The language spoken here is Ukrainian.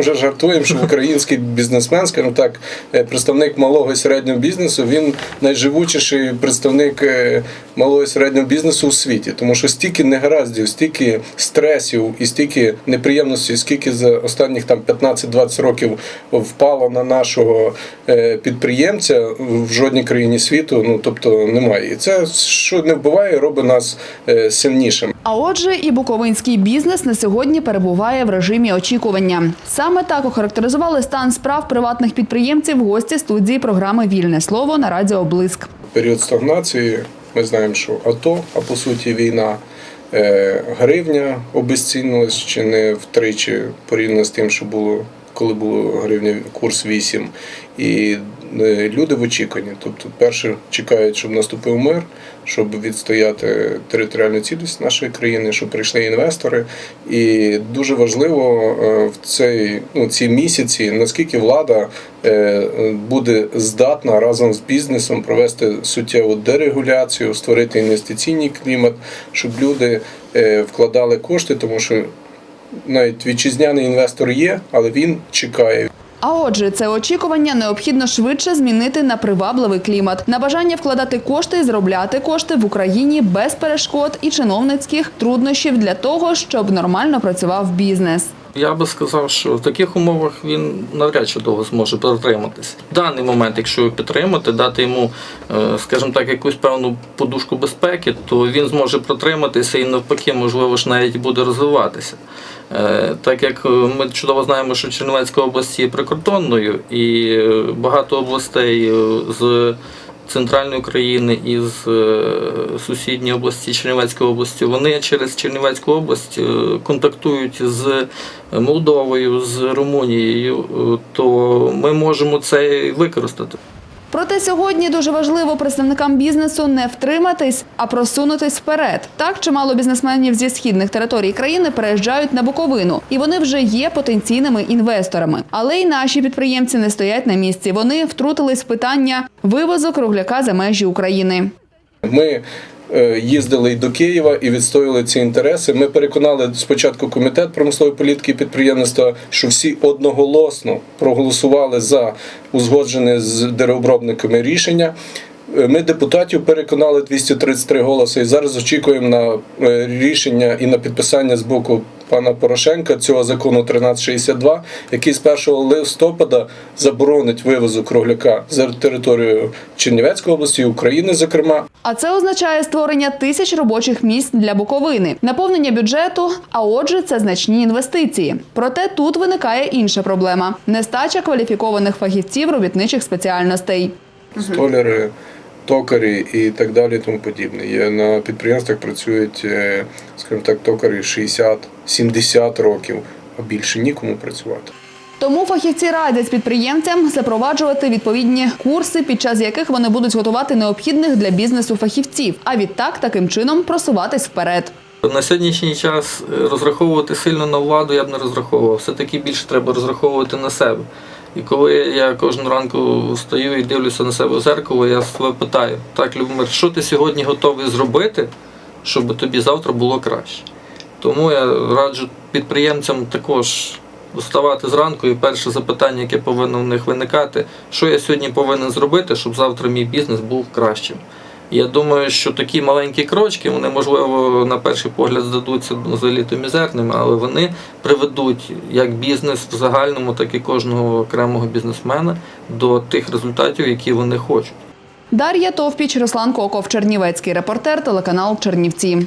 вже жартуємо, що український бізнесмен, скажімо так, е, представник малого і середнього бізнесу, він найживучіший представник е, малого і середнього бізнесу у світі, тому що стільки негараздів, стільки стресів і стільки неприємностей, скільки за останніх там 15-20 років впало на нашого е, підприємця в жодній країні світу. Ну тобто немає. І це що не вбиває, робить нас сильнішим. А отже, і буковинський бізнес на сьогодні перебуває в режимі очікування. Саме так охарактеризували стан справ приватних підприємців гості студії програми Вільне слово на радіо Блиск. період стагнації. Ми знаємо, що АТО, а по суті війна, е, гривня обезцінилась чи не втричі порівняно з тим, що було, коли було гривня курс 8. І е, люди в очікуванні. Тобто, перше чекають, щоб наступив мир, щоб відстояти територіальну цілість нашої країни, щоб прийшли інвестори. І дуже важливо е, в цей ну, ці місяці, наскільки влада е, буде здатна разом з бізнесом провести суттєву дерегуляцію, створити інвестиційний клімат, щоб люди вкладали кошти, тому що навіть вітчизняний інвестор є, але він чекає. А отже, це очікування необхідно швидше змінити на привабливий клімат, на бажання вкладати кошти і зробляти кошти в Україні без перешкод і чиновницьких труднощів для того, щоб нормально працював бізнес. Я би сказав, що в таких умовах він навряд чи довго зможе протриматися. В даний момент, якщо його підтримати, дати йому, е, скажімо так, якусь певну подушку безпеки, то він зможе протриматися і навпаки, можливо ж навіть буде розвиватися. Е, Так як е, ми чудово знаємо, що Чернівецька область є прикордонною, і багато областей з центральної України і з е, сусідньої області Чернівецької області, вони через Чернівецьку область е, контактують з Молдовою, з Румунією, е, то ми можемо це використати. Проте сьогодні дуже важливо представникам бізнесу не втриматись, а просунутись вперед. Так чимало бізнесменів зі східних територій країни переїжджають на Буковину, і вони вже є потенційними інвесторами. Але й наші підприємці не стоять на місці. Вони втрутились в питання вивозу кругляка за межі України. Ми їздили і до Києва і відстоювали ці інтереси. Ми переконали спочатку комітет промислової політики і підприємництва, що всі одноголосно проголосували за узгоджене з деревообробниками рішення. Е, Ми депутатів переконали 233 голоси і зараз очікуємо на е, рішення і на підписання з боку пана Порошенка цього закону 1362, який з 1 листопада заборонить вивозу кругляка за територію Чернівецької області, України, зокрема, А це означає створення тисяч робочих місць для Буковини, наповнення бюджету. А отже, це значні інвестиції. Проте тут виникає інша проблема: нестача кваліфікованих фахівців робітничих спеціальностей. столяри, токарі і так далі, і тому подібне. Є на підприємствах працюють, е, скажімо так, токарі 60-70 років, а більше нікому працювати. Тому фахівці радять підприємцям запроваджувати відповідні курси, під час яких вони будуть готувати необхідних для бізнесу фахівців, а відтак таким чином просуватись вперед. На сьогоднішній час е, розраховувати сильно на владу я б не розраховував. Все-таки більше треба розраховувати на себе. І коли я кожну ранку стою і дивлюся на себе в зеркало, я себе питаю: так, Любомир, що ти сьогодні готовий зробити, щоб тобі завтра було краще? Тому я раджу підприємцям також вставати зранку, і перше запитання, яке повинно в них виникати, що я сьогодні повинен зробити, щоб завтра мій бізнес був кращим. Я думаю, що такі маленькі крочки, вони, можливо, на перший погляд здадуться взагалі то мізерними, але вони приведуть як бізнес в загальному, так і кожного окремого бізнесмена до тих результатів, які вони хочуть. Дар'я Товпіч, Руслан Коков, Чернівецький репортер, телеканал Чернівці.